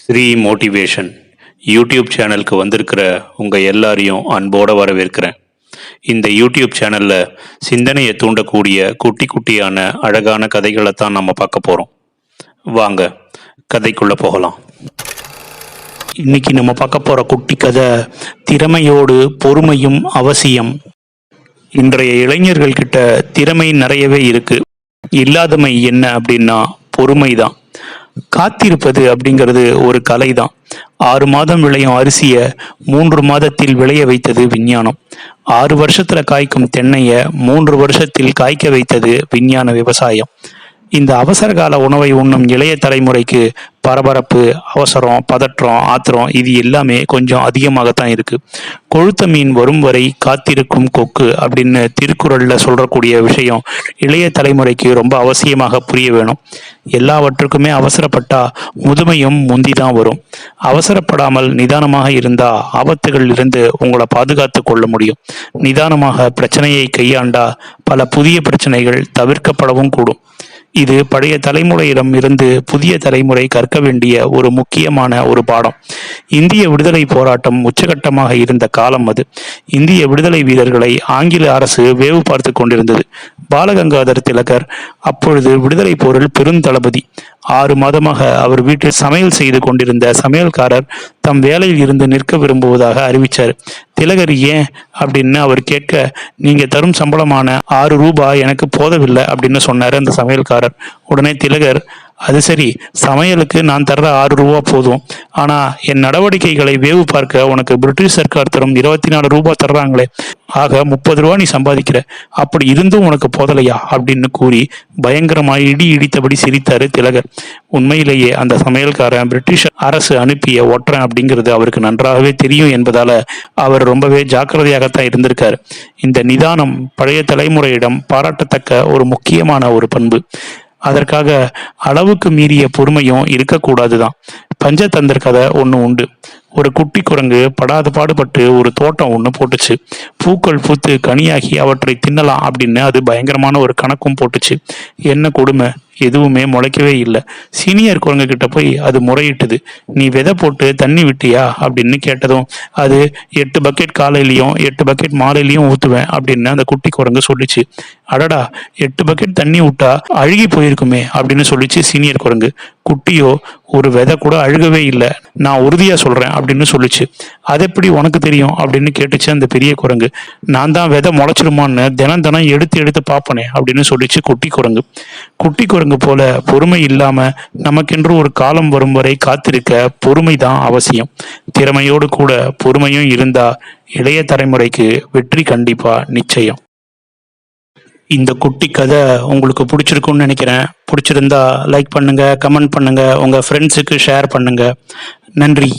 Sri motivation YouTube சேனலுக்கு வந்திருக்கிற உங்கள் எல்லாரையும் அன்போடு வரவேற்கிறேன். இந்த யூடியூப் சேனலில் சிந்தனையை தூண்டக்கூடிய குட்டி குட்டியான அழகான கதைகளை தான் நம்ம பார்க்க போகிறோம் வாங்க கதைக்குள்ளே போகலாம். இன்னைக்கு நம்ம பார்க்க போகிற குட்டி கதை திறமையோடு பொறுமையும் அவசியம். இன்றைய இளைஞர்கள்கிட்ட திறமை நிறையவே இருக்கு. இல்லாதமை என்ன அப்படின்னா பொறுமை தான் காத்திருப்பது அப்படிங்கிறது ஒரு கலை தான் ஆறு மாதம் விளையும் அரிசியை மூன்று மாதத்தில் விளைய வைத்தது விஞ்ஞானம். ஆறு வருஷத்துல காய்க்கும் தென்னையை மூன்று வருஷத்தில் காய்க்க வைத்தது விஞ்ஞான விவசாயம். இந்த அவசர கால உணவை உண்ணும் இளைய தலைமுறைக்கு பரபரப்பு அவசரம் பதற்றம் ஆத்திரம் இது எல்லாமே கொஞ்சம் அதிகமாகத்தான் இருக்கு. கொழுத்த மீன் வரும் வரை காத்திருக்கும் கொக்கு அப்படின்னு திருக்குறளில் சொல்றக்கூடிய விஷயம் இளைய தலைமுறைக்கு ரொம்ப அவசியமாக புரிய வேணும். எல்லாவற்றுக்குமே அவசரப்பட்டா முதுமையும் முந்தி தான் வரும். அவசரப்படாமல் நிதானமாக இருந்தா ஆபத்துகளில் இருந்து உங்களை பாதுகாத்து கொள்ள முடியும். நிதானமாக பிரச்சனையை கையாண்டா பல புதிய பிரச்சனைகள் தவிர்க்கப்படவும் கூடும். இது பழைய தலைமுறையிடம் இருந்து புதிய தலைமுறை கற்க வேண்டிய ஒரு முக்கியமான ஒரு பாடம். இந்திய விடுதலை போராட்டம் உச்சகட்டமாக இருந்த காலம் அது. இந்திய விடுதலை வீரர்களை ஆங்கில அரசு வேவு பார்த்து கொண்டிருந்தது. பாலகங்காதர் திலகர் அப்பொழுது விடுதலை போரில் பெருந்தளபதி. ஆறு மாதமாக அவர் வீட்டில் சமையல் செய்து கொண்டிருந்த சமையல்காரர் தம் வேலையில் இருந்து நிற்க விரும்புவதாக அறிவிச்சார். திலகர் ஏன்? அப்படின்னு அவர் கேட்க நீங்க தரும் சம்பளமான ஆறு ரூபாய் எனக்கு போதவில்லை அப்படின்னு சொன்னார் அந்த சமையல்காரர். உடனே திலகர் அது சரி சமையலுக்கு நான் தர்ற ஆறு ரூபா போதும். ஆனா என் நடவடிக்கைகளை வேவு பார்க்க உனக்கு பிரிட்டிஷ் சர்க்கார் தரும் இருபத்தி நாலு ரூபா தர்றாங்களே. ஆக முப்பது ரூபா நீ சம்பாதிக்கிற. அப்படி இருந்தும் உனக்கு போதலையா? அப்படின்னு கூறி பயங்கரமாய் இடி இடித்தபடி சிரித்தாரு திலகர். உண்மையிலேயே அந்த சமையல்காரன் பிரிட்டிஷ் அரசு அனுப்பிய ஒற்றன் அப்படிங்கிறது அவருக்கு நன்றாகவே தெரியும் என்பதால அவர் ரொம்பவே ஜாக்கிரதையாகத்தான் இருந்திருக்காரு. இந்த நிதானம் பழைய தலைமுறையிடம் பாராட்டத்தக்க ஒரு முக்கியமான ஒரு பண்பு. அதற்காக அளவுக்கு மீறிய பொறுமையும் இருக்கக்கூடாது தான் பஞ்சதந்திர கதை ஒன்று உண்டு. ஒரு குட்டி குரங்கு படாத பாடுபட்டு ஒரு தோட்டம் ஒன்று போட்டுச்சு. பூக்கள் பூத்து கனியாகி அவற்றை தின்னலாம் அப்படின்னு அது பயங்கரமான ஒரு கணக்கும் போட்டுச்சு. என்ன கொடுமை? எதுவுமே முளைக்கவே இல்லை. சீனியர் குரங்கு கிட்ட போய் அது முறையிட்டுது. நீ விதை போட்டு தண்ணி விட்டியா? அப்படின்னு கேட்டதும் அது எட்டு பக்கெட் காலையிலையும் எட்டு பக்கெட் மாலையிலையும் ஊற்றுவேன் அப்படின்னு அந்த குட்டி குரங்கு சொல்லிச்சு. அடடா எட்டு பக்கெட் தண்ணி விட்டா அழுகி போயிருக்குமே அப்படின்னு சொல்லிச்சு சீனியர் குரங்கு. குட்டியோ ஒரு விதை கூட அழுகவே இல்லை. நான் உறுதியாக சொல்கிறேன் அப்படின்னு சொல்லிச்சு. அது எப்படி உனக்கு தெரியும்? அப்படின்னு கேட்டுச்சு அந்த பெரிய குரங்கு. நான் தான் விதை முளைச்சிருமான்னு தினம் தினம் எடுத்து எடுத்து பார்ப்பனே அப்படின்னு சொல்லிச்சு குட்டி குரங்கு. குட்டி குரங்கு போல பொறுமை இல்லாம நமக்கென்று ஒரு காலம் வரும் வரை காத்திருக்க பொறுமை தான் அவசியம். திறமையோடு கூட பொறுமையும் இருந்தா இளைய தலைமுறைக்கு வெற்றி கண்டிப்பா நிச்சயம். இந்த குட்டி கதை உங்களுக்கு பிடிச்சிருக்கும்னு நினைக்கிறேன். பிடிச்சிருந்தா லைக் பண்ணுங்க கமெண்ட் பண்ணுங்க உங்க ஃப்ரெண்ட்ஸுக்கு ஷேர் பண்ணுங்க. நன்றி.